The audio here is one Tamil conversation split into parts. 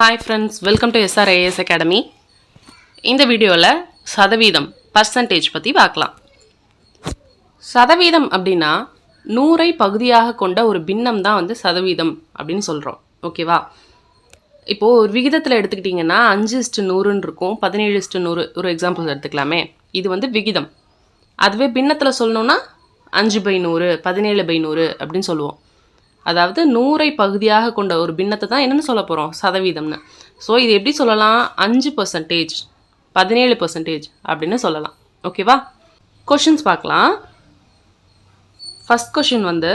Hi friends welcome to SRIS academy இந்த வீடியோவில் சதவீதம் பர்சன்டேஜ் பற்றி பார்க்கலாம். சதவீதம் அப்படின்னா நூறை பகுதியாக கொண்ட ஒரு பின்னம் தான் வந்து சதவீதம் அப்படின்னு சொல்கிறோம் ஓகேவா இப்போது ஒரு விகிதத்தில் எடுத்துக்கிட்டிங்கன்னா அஞ்சு இஸ்ட்டு நூறுன்னு இருக்கும் பதினேழு இஸ்ட்டு நூறு ஒரு எக்ஸாம்பிள் எடுத்துக்கலாமே. இது வந்து விகிதம். அதுவே பின்னத்தில் சொல்லணுன்னா அஞ்சு பை நூறு பதினேழு பை நூறு அப்படின்னு சொல்லுவோம். அதாவது நூறை பகுதியாக கொண்ட ஒரு பின்னத்தை தான் என்னென்னு சொல்ல போகிறோம் சதவீதம்னு. ஸோ இது எப்படி சொல்லலாம்? அஞ்சு பர்சன்டேஜ் பதினேழு பர்சன்டேஜ் அப்படின்னு சொல்லலாம். ஓகேவா கொஷின்ஸ் பார்க்கலாம். ஃபஸ்ட் கொஷின் வந்து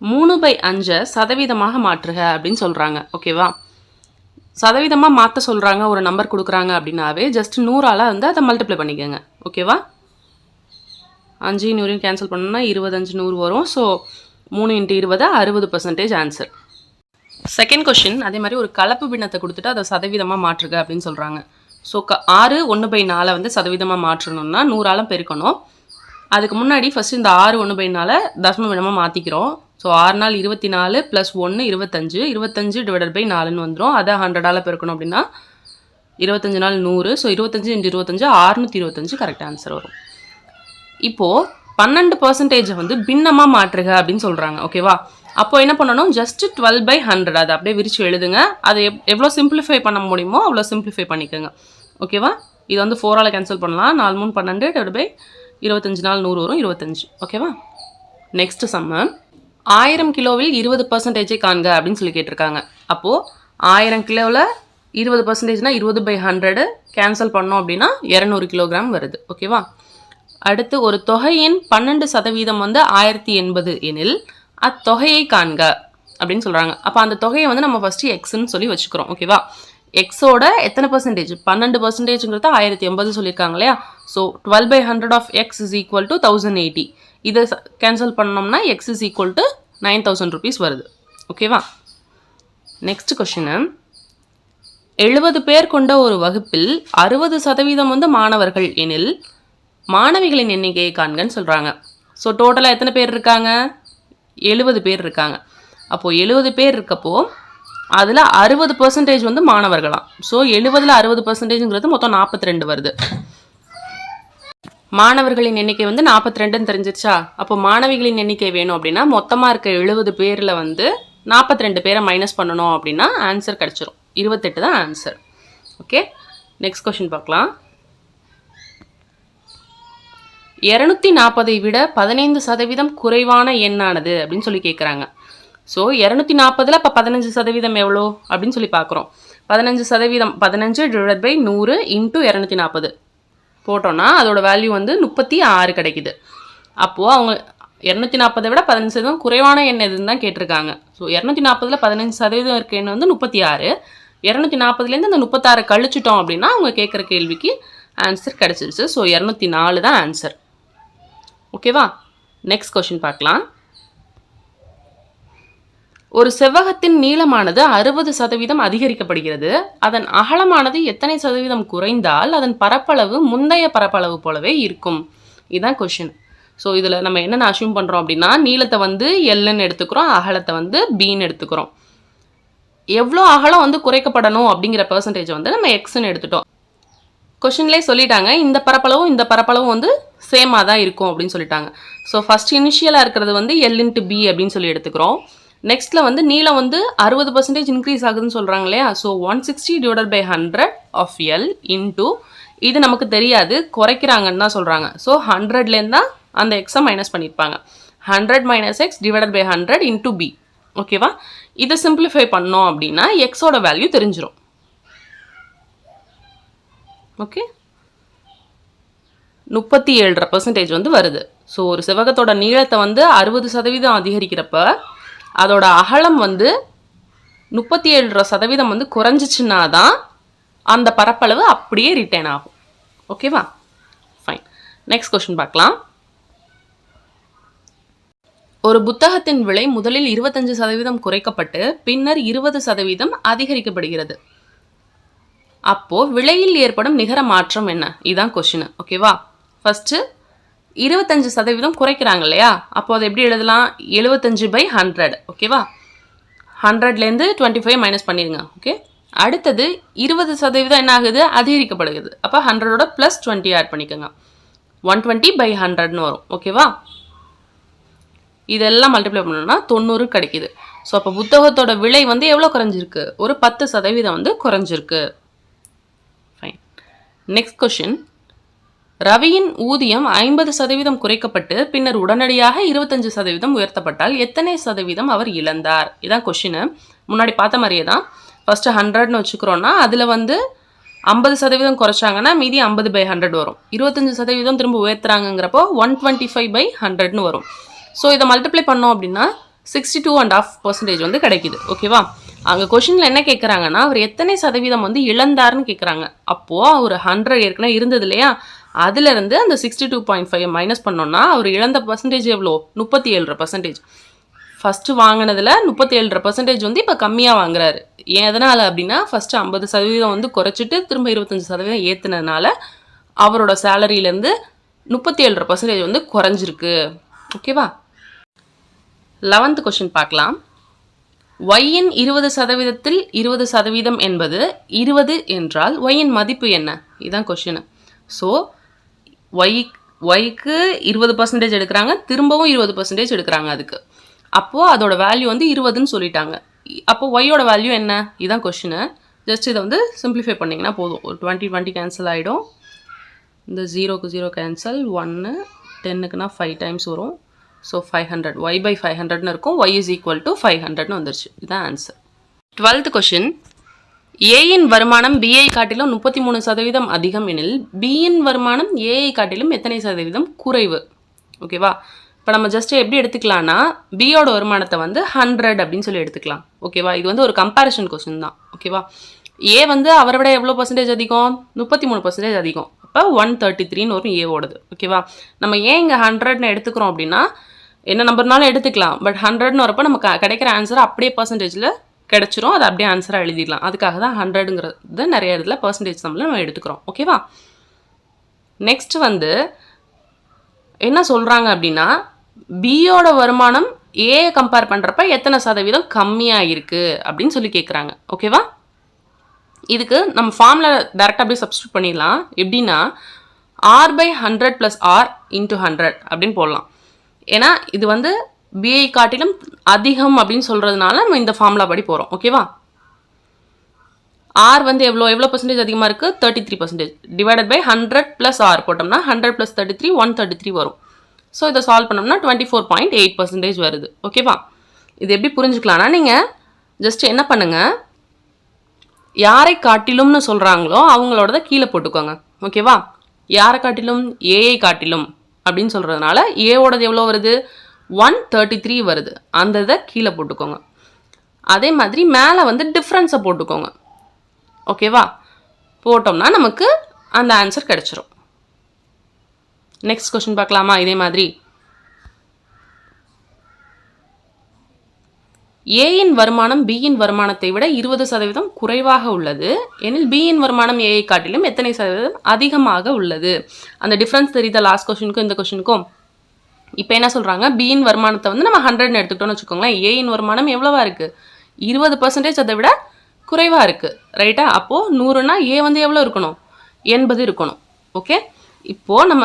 மூணு பை அஞ்சை சதவீதமாக மாற்றுக அப்படின்னு சொல்கிறாங்க ஓகேவா சதவீதமாக மாற்ற சொல்கிறாங்க ஒரு நம்பர் கொடுக்குறாங்க அப்படின்னாவே ஜஸ்ட் நூறால் வந்து அதை மல்டிப்ளை பண்ணிக்கோங்க. ஓகேவா அஞ்சு நூறையும் கேன்சல் பண்ணோம்னா இருபது அஞ்சு நூறு வரும். ஸோ மூணு இன்ட்டு இருபது அறுபது பர்சன்டேஜ் ஆன்சர் செகண்ட் கொஷின் அதே மாதிரி ஒரு கலப்பு பின்னத்தை கொடுத்துட்டு அதை சதவீதமாக மாற்றுக அப்படின்னு சொல்கிறாங்க ஸோ க ஆறு ஒன்று பை நாலை வந்து சதவீதமாக மாற்றணும்னா நூறாலம் பெருக்கணும். அதுக்கு முன்னாடி ஃபஸ்ட்டு இந்த ஆறு ஒன்று பை நாலை தசம பின்னமாக மாற்றிக்கிறோம் ஸோ ஆறு நாள் இருபத்தி நாலு ப்ளஸ் ஒன்று இருபத்தஞ்சு இருபத்தஞ்சு டிவைடட் பை நாலுன்னு வந்துடும் அதை ஹண்ட்ரடால் பெருக்கணும் அப்படின்னா இருபத்தஞ்சு நாள் நூறு. ஸோ இருபத்தஞ்சு இன்ட்டு இருபத்தஞ்சு ஆறுநூற்றி இருபத்தஞ்சு கரெக்ட் ஆன்சர் வரும். இப்போது பன்னெண்டு பர்சன்டேஜை வந்து பின்னமாக மாற்றுக அப்படின்னு சொல்கிறாங்க ஓகேவா அப்போ என்ன பண்ணணும்? ஜஸ்ட் டுவெல் பை ஹண்ட்ரட் அதை அப்படியே விரிச்சு எழுதுங்க. அதை எவ் எவ்வளோ சிம்பிளிஃபை பண்ண முடியுமோ அவ்வளோ சிம்பிளிஃபை பண்ணிக்கோங்க. ஓகேவா இது வந்து ஃபோரால் கேன்சல் பண்ணலாம். நாலு மூணு பன்னெண்டு டிவைட் பை இருபத்தஞ்சு நாள் நூறு வரும் இருபத்தஞ்சு. ஓகேவா நெக்ஸ்ட் சம்ம ஆயிரம் கிலோவில் இருபது பர்சன்டேஜை காண்க அப்படின்னு சொல்லி கேட்டிருக்காங்க. அப்போது ஆயிரம் கிலோவில் இருபது பர்சன்டேஜ்னால் இருபது பை ஹண்ட்ரடு கேன்சல் பண்ணோம் அப்படின்னா இரநூறு கிலோகிராம் வருது. ஓகேவா அடுத்து ஒரு தொகையின் பன்னெண்டு சதவீதம் வந்து ஆயிரத்தி எண்பது எனில் அத்தொகையை காண்க அப்படின்னு சொல்கிறாங்க அப்போ அந்த தொகையை வந்து நம்ம ஃபஸ்ட்டு எக்ஸ்ன்னு சொல்லி வச்சுக்கிறோம் ஓகேவா எக்ஸோட எத்தனை பர்சன்டேஜ் பன்னெண்டு பர்சன்டேஜுங்கிறது ஆயிரத்தி எண்பது சொல்லியிருக்காங்க இல்லையா? So twelve by hundred of X is equal to thousand eighty இதை கேன்சல் பண்ணோம்னா X is equal to nine thousand rupees வருது ஓகேவா நெக்ஸ்ட் கொஷினு எழுபது பேர் கொண்ட ஒரு வகுப்பில் அறுபது சதவீதம் வந்து மாணவர்கள் எனில் மாணவிகளின் எண்ணிக்கையை காண்கன்னு சொல்கிறாங்க ஸோ டோட்டலாக எத்தனை பேர் இருக்காங்க? எழுபது பேர் இருக்காங்க. அப்போது எழுபது பேர் இருக்கப்போ அதில் அறுபது பர்சன்டேஜ் வந்து மாணவர்களாம் ஸோ எழுபதில் அறுபது பர்சன்டேஜுங்கிறது மொத்தம் நாற்பத்தி ரெண்டு வருது. மாணவர்களின் எண்ணிக்கை வந்து நாற்பத்தி ரெண்டுன்னு தெரிஞ்சிருச்சா? அப்போ மாணவிகளின் எண்ணிக்கை வேணும் அப்படின்னா மொத்தமாக இருக்க எழுபது பேரில் வந்து நாற்பத்தி ரெண்டு பேரை மைனஸ் பண்ணணும் அப்படின்னா ஆன்சர் கிடச்சிரும். இருபத்தெட்டு தான் ஆன்சர் ஓகே நெக்ஸ்ட் கொஷின் பார்க்கலாம். இரநூத்தி நாற்பதை விட பதினைந்து சதவீதம் குறைவான எண்ணானது அப்படின்னு சொல்லி கேட்குறாங்க ஸோ இரநூத்தி நாற்பதில் இப்போ பதினஞ்சு சதவீதம் எவ்வளோ அப்படின்னு சொல்லி பார்க்குறோம் பதினஞ்சு சதவீதம் பதினஞ்சு டிவைட் பை நூறு இன்ட்டு இரநூத்தி நாற்பது போட்டோன்னா அதோட வேல்யூ வந்து முப்பத்தி ஆறு கிடைக்குது. அப்போது அவங்க இரநூத்தி நாற்பதை விட பதினஞ்சு சதவீதம் குறைவான எண் எதுன்னு தான் கேட்டிருக்காங்க. ஸோ இரநூத்தி நாற்பதில் பதினஞ்சு சதவீதம் இருக்க எண் வந்து முப்பத்தி ஆறு. இரநூத்தி நாற்பதுலேருந்து அந்த முப்பத்தாறு கழிச்சிட்டோம் அப்படின்னா அவங்க கேட்குற கேள்விக்கு ஆன்சர் கிடச்சிருச்சு. ஸோ இரநூத்தி நாலு தான் ஆன்சர் ஓகேவா? நெக்ஸ்ட் கொஷின் பார்க்கலாம். ஒரு செவ்வகத்தின் நீளமானது அறுபது சதவீதம் அதிகரிக்கப்படுகிறது. அதன் அகலமானது எத்தனை சதவீதம் குறைந்தால் அதன் பரப்பளவு முந்தைய பரப்பளவு போலவே இருக்கும். இதுதான் கொஷின் ஸோ இதில் நம்ம என்னென்ன அசியூம் பண்ணுறோம் அப்படின்னா நீளத்தை வந்து எல்லுன்னு எடுத்துக்கிறோம் அகலத்தை வந்து பீன்னு எடுத்துக்கிறோம். எவ்வளோ அகலம் வந்து குறைக்கப்படணும் அப்படிங்கிற பர்சன்டேஜ் வந்து நம்ம எக்ஸ்ன்னு எடுத்துட்டோம். கொஷின்லேயே சொல்லிட்டாங்க இந்த பரப்பளவும் இந்த பரப்பளவும் வந்து சேமாக தான் இருக்கும் அப்படின்னு சொல்லிட்டாங்க. ஸோ ஃபஸ்ட் இனிஷியலாக இருக்கிறது வந்து எல் இன்ட்டு பி அப்படின்னு சொல்லி எடுத்துக்கிறோம். நெக்ஸ்ட்டில் வந்து நீளம் வந்து அறுபது பர்சன்டேஜ் இன்க்ரீஸ் ஆகுதுன்னு சொல்கிறாங்க இல்லையா? So one sixty divided by hundred of L into இது நமக்கு தெரியாது குறைக்கிறாங்கன்னு தான் சொல்கிறாங்க ஸோ ஹண்ட்ரட்லேருந்து தான் அந்த எக்ஸை மைனஸ் பண்ணியிருப்பாங்க hundred minus X divided by hundred into B ஓகேவா இதை சிம்பிளிஃபை பண்ணோம் அப்படின்னா எக்ஸோட வேல்யூ தெரிஞ்சிடும் ஓகே முப்பத்தி ஏழரை பர்சன்டேஜ் வந்து வருது. ஸோ ஒரு செவ்வகத்தோட நீளத்தை வந்து அறுபது சதவீதம் அதிகரிக்கிறப்ப அதோட அகலம் வந்து முப்பத்தி ஏழரை சதவீதம் வந்து குறைஞ்சிச்சுன்னா தான் அந்த பரப்பளவு அப்படியே ரிட்டைன் ஆகும். ஓகேவா ஃபைன் நெக்ஸ்ட் கொஸ்டின் பார்க்கலாம். ஒரு புத்தகத்தின் விலை முதலில் இருபத்தஞ்சு சதவீதம் குறைக்கப்பட்டு பின்னர் இருபது சதவீதம் அதிகரிக்கப்படுகிறது. அப்போ விலையில் ஏற்படும் நிகர மாற்றம் என்ன? இதுதான் கொஷின் ஓகேவா ஃபஸ்ட்டு இருபத்தஞ்சு சதவீதம் குறைக்கிறாங்க இல்லையா அப்போ அதை எப்படி எழுதலாம்? எழுபத்தஞ்சு பை ஹண்ட்ரட் ஓகேவா ஹண்ட்ரட்லேருந்து டுவெண்ட்டி ஃபைவ் மைனஸ் பண்ணிடுங்க ஓகே அடுத்தது இருபது சதவீதம் என்ன ஆகுது? அதிகரிக்கப்படுகிறது. அப்போ ஹண்ட்ரடோட ப்ளஸ் டுவெண்ட்டி ஆட் பண்ணிக்கோங்க. ஒன் டுவெண்ட்டி பை ஹண்ட்ரட்னு வரும் ஓகேவா இதெல்லாம் மல்டிப்ளை பண்ணோம்னா தொண்ணூறு கிடைக்குது. ஸோ அப்போ புத்தகத்தோட விலை வந்து எவ்வளோ குறைஞ்சிருக்கு? ஒரு பத்து சதவீதம் வந்து குறைஞ்சிருக்கு. ஃபைன் நெக்ஸ்ட் கொஷின் ரவியின் ஊதியம் ஐம்பது சதவீதம் குறைக்கப்பட்டு பின்னர் உடனடியாக இருபத்தஞ்சு சதவீதம் உயர்த்தப்பட்டால் எத்தனை சதவீதம் அவர் இழந்தார்? இதான் கொஷின் முன்னாடி பார்த்த மாதிரியே தான். ஃபஸ்ட்டு ஹண்ட்ரட்னு வச்சுக்கிறோன்னா அதில் வந்து ஐம்பது சதவீதம் குறைச்சாங்கன்னா மீதி ஐம்பது பை ஹண்ட்ரட் வரும். இருபத்தஞ்சு சதவீதம் திரும்ப உயர்த்துறாங்கங்கிறப்போ ஒன் டுவெண்ட்டி ஃபைவ் பை ஹண்ட்ரட்னு வரும். ஸோ இதை மல்டிப்ளை பண்ணோம் அப்படின்னா sixty two and half percentage வந்து கிடைக்குது. ஓகேவா அங்கே கொஷினில் என்ன கேட்குறாங்கன்னா அவர் எத்தனை சதவீதம் வந்து இழந்தாருன்னு கேட்குறாங்க அப்போது அவர் ஹண்ட்ரட் ஏற்கனவே இருந்தது இல்லையா? அதுலேருந்து அந்த sixty two point five minus பண்ணோன்னா அவர் இழந்த பர்சன்டேஜ் எவ்வளோ? முப்பத்தி ஏழரை பர்சன்டேஜ் ஃபஸ்ட்டு வாங்கினதில் முப்பத்தி ஏழரை பர்சன்டேஜ் வந்து இப்போ கம்மியாக வாங்குறாரு. ஏன் எதனால் அப்படின்னா ஃபஸ்ட்டு ஐம்பது சதவீதம் வந்து குறைச்சிட்டு திரும்ப இருபத்தஞ்சி சதவீதம் ஏற்றுனதுனால அவரோட சேலரியிலேருந்து முப்பத்தி ஏழரை பர்சன்டேஜ் வந்து குறைஞ்சிருக்கு. ஓகேவா லெவன்த் கொஷின் பார்க்கலாம். ஒய்யின் இருபது சதவீதத்தில் இருபது சதவீதம் என்பது இருபது என்றால் ஒய்யின் மதிப்பு என்ன? இதுதான் கொஷின் ஸோ ஒய் ஒய்க்கு இருபது பர்சன்டேஜ் எடுக்கிறாங்க திரும்பவும் இருபது பர்சன்டேஜ் எடுக்கிறாங்க அதுக்கு. அப்போது அதோட வேல்யூ வந்து இருபதுன்னு சொல்லிட்டாங்க. அப்போ ஒய்யோட வேல்யூ என்ன? இதுதான் கொஷினு ஜஸ்ட் இதை வந்து சிம்பிளிஃபை பண்ணிங்கன்னா போதும். ஒரு டுவெண்ட்டி டுவெண்ட்டி கேன்சல் ஆகிடும் இந்த ஜீரோக்கு ஜீரோ கேன்சல் ஒன்று டென்னுக்குன்னா ஃபைவ் டைம்ஸ் வரும். So five hundred Y by five ஹண்ட்ரட்னு இருக்கும். Y is equal to five ஹண்ட்ரட்னு வந்துருச்சு. இதுதான் ஆன்சர் டுவெல்த் கொஷின் ஏயின் வருமானம் பிஐ காட்டிலும் முப்பத்தி மூணு சதவீதம் அதிகம் எனில் பியின் வருமானம் ஏஐ காட்டிலும் எத்தனை சதவீதம்? குறைவு. ஓகேவா இப்போ நம்ம ஜஸ்ட் எப்படி எடுத்துக்கலாம்னா பியோட வருமானத்தை வந்து ஹண்ட்ரட் அப்படின்னு சொல்லி எடுத்துக்கலாம். ஓகேவா இது வந்து ஒரு கம்பேரிஷன் கொஸ்டின் தான். ஓகேவா ஏ வந்து அவரை விட எவ்வளோ பர்சன்டேஜ் அதிகம்? முப்பத்தி மூணு பர்சன்டேஜ் அதிகம். அப்போ ஒன் தேர்ட்டி த்ரீன்னு வரும் ஏவோடது ஓகேவா நம்ம ஏன் இங்கே ஹண்ட்ரட்னு எடுத்துக்கிறோம் அப்படின்னா என்ன நம்பர்னாலும் எடுத்துக்கலாம். பட் ஹண்ட்ரட்னு வரப்போ நமக்கு கிடைக்கிற ஆன்சர் அப்படியே பர்சன்டேஜில் கிடச்சிரும். அதை அப்படியே ஆன்சராக எழுதிடலாம். அதுக்காக தான் ஹண்ட்ரடுங்கிறது நிறைய இடத்துல பர்சன்டேஜ் நம்மள நம்ம எடுத்துக்கிறோம். ஓகேவா நெக்ஸ்ட் வந்து என்ன சொல்கிறாங்க அப்படின்னா பியோட வருமானம் ஏஐ கம்பேர் பண்ணுறப்ப எத்தனை சதவீதம் கம்மியாக இருக்குது அப்படின்னு சொல்லி கேட்குறாங்க ஓகேவா இதுக்கு நம்ம ஃபார்மில் டேரெக்டாக அப்படியே சப்ஸ்டியூட் பண்ணிடலாம். எப்படின்னா R by hundred plus R into hundred அப்படின்னு போடலாம். ஏன்னா இது வந்து பிஐ காட்டிலும் அதிகம் அப்படின்னு சொல்கிறதுனால நம்ம இந்த ஃபார்முலா படி போகிறோம் ஓகேவா ஆர் வந்து எவ்வளோ எவ்வளோ பர்சன்டேஜ் அதிகமாக இருக்குது thirty three percentage divided by hundred plus R போட்டோம்னா hundred plus thirty three one thirty three வரும். ஸோ இதை சால்வ் பண்ணோம்னா twenty four point eight percentage வருது ஓகேவா இது எப்படி புரிஞ்சுக்கலாம்னா நீங்கள் ஜஸ்ட் என்ன பண்ணுங்கள் யாரை காட்டிலும்னு சொல்கிறாங்களோ அவங்களோட கீழே போட்டுக்கோங்க. ஓகேவா யாரை காட்டிலும்? ஏஐ காட்டிலும் அப்படின்னு சொல்கிறதுனால ஏவோடது எவ்வளோ வருது? ஒன் தேர்ட்டி த்ரீ வருது. அந்த இதை கீழே போட்டுக்கோங்க. அதே மாதிரி மேலே வந்து டிஃப்ரென்ஸை போட்டுக்கோங்க. ஓகேவா போட்டோம்னா நமக்கு அந்த ஆன்சர் கிடச்சிரும். நெக்ஸ்ட் கொஷின் பார்க்கலாமா? இதே மாதிரி. ஏயின் வருமானம் பியின் வருமானத்தை விட இருபது சதவீதம் குறைவாக உள்ளது. எனில் பியின் வருமானம் ஏஐ காட்டிலும் எத்தனை சதவீதம் அதிகமாக உள்ளது? அந்த டிஃப்ரென்ஸ் தெரியுதா? லாஸ்ட் கொஷினுக்கும் இந்த கொஷினுக்கும் இப்போ என்ன சொல்கிறாங்க பியின் வருமானத்தை வந்து நம்ம ஹண்ட்ரட்னு எடுத்துக்கிட்டோம்னு வச்சுக்கோங்களேன். ஏயின் வருமானம் எவ்வளவா இருக்குது இருபது பர்சன்டேஜ் அதை விட குறைவாக இருக்குது ரைட்டா அப்போது நூறுனா ஏ வந்து எவ்வளோ இருக்கணும்? எண்பது இருக்கணும். ஓகே இப்போது நம்ம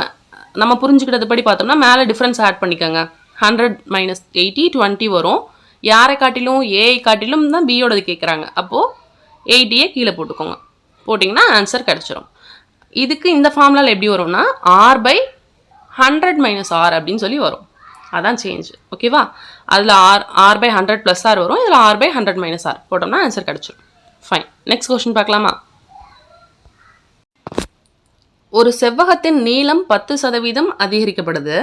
நம்ம புரிஞ்சுக்கிட்டது படி பார்த்தோம்னா மேலே டிஃப்ரென்ஸ் ஆட் பண்ணிக்கோங்க. ஹண்ட்ரட் மைனஸ் எயிட்டி டுவெண்ட்டி வரும். யாரை காட்டிலும் ஏஐ காட்டிலும் தான் பியோடது கேட்குறாங்க அப்போது எயிட்டியே கீழே போட்டுக்கோங்க. போட்டிங்கன்னா ஆன்சர் கிடச்சிரும். இதுக்கு இந்த ஃபார்முலாவில் எப்படி வரும்னா R by hundred minus R அப்படின்னு சொல்லி வரும். அதான் சேஞ்ச் ஓகேவா அதில் R R by hundred plus R வரும். இதில் R by hundred minus R போட்டோம்னா ஆன்சர் கிடச்சிடும் ஃபைன் நெக்ஸ்ட் கொஸ்டின் பார்க்கலாமா? ஒரு செவ்வகத்தின் நீளம் பத்து சதவீதம் அதிகரிக்கப்படுது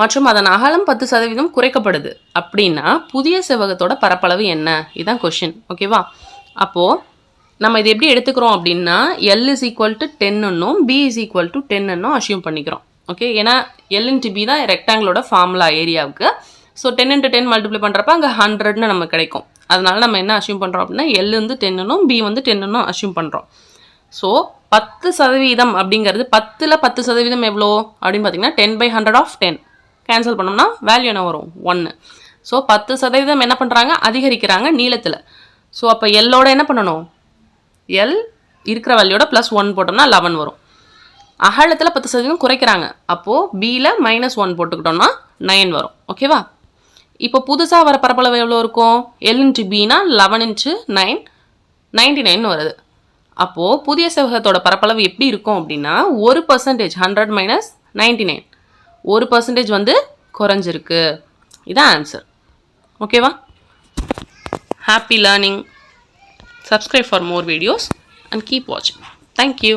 மற்றும் அதன் அகலம் பத்து சதவீதம் குறைக்கப்படுது. அப்படின்னா புதிய செவ்வகத்தோட பரப்பளவு என்ன? இதுதான் கொஷின் ஓகேவா அப்போது நம்ம இது எப்படி எடுத்துக்கிறோம் அப்படின்னா எல் இஸ் ஈக்குவல் டு டென்னுன்னும் பி இஸ் ஈக்குவல் டு டென்னுன்னும் அஷ்யூம் பண்ணிக்கிறோம். ஓகே ஏன்னா எல் இன்ட்டு பி தான் ரெக்டாங்கிளோட ஃபார்முலா ஏரியாவுக்கு so ten into ten multiply பண்ணுறப்ப அங்கே ஹண்ட்ரட்னு நமக்கு கிடைக்கும். அதனால நம்ம என்ன அசியூம் பண்ணுறோம் அப்படின்னா எல் வந்து டென்னும் பி வந்து டென்னுன்னும் அசியூம் பண்ணுறோம் ஸோ பத்து சதவீதம் அப்படிங்கிறது பத்தில் பத்து சதவீதம் எவ்வளோ? அப்படின்னு பார்த்தீங்கன்னா ten by hundred of ten cancel பண்ணோம்னா வேல்யூ என்ன வரும்? ஒன்று ஸோ பத்து சதவீதம் என்ன பண்ணுறாங்க அதிகரிக்கிறாங்க நீளத்தில். ஸோ அப்போ எல்லோட என்ன பண்ணணும்? எல் இருக்கிற வேல்யூட ப்ளஸ் ஒன் போட்டோம்னா லெவன் வரும். அகலத்தில் பத்து சதவீதம் குறைக்கிறாங்க. அப்போது பியில் மைனஸ் ஒன் போட்டுக்கிட்டோம்னா நைன் வரும். ஓகேவா இப்போ புதுசாக வர பரப்பளவு எவ்வளோ இருக்கும்? எல் இன்ட்டு பினா eleven inch nine ninety nine வருது. அப்போது புதிய செவ்வகத்தோட பரப்பளவு எப்படி இருக்கும் அப்படின்னா ஒரு percentage hundred minus ninety nine ஒரு பர்சன்டேஜ் வந்து குறைஞ்சிருக்கு. இதான் ஆன்சர் ஓகேவா happy learning subscribe for more videos and keep வாட்சிங் தேங்க் யூ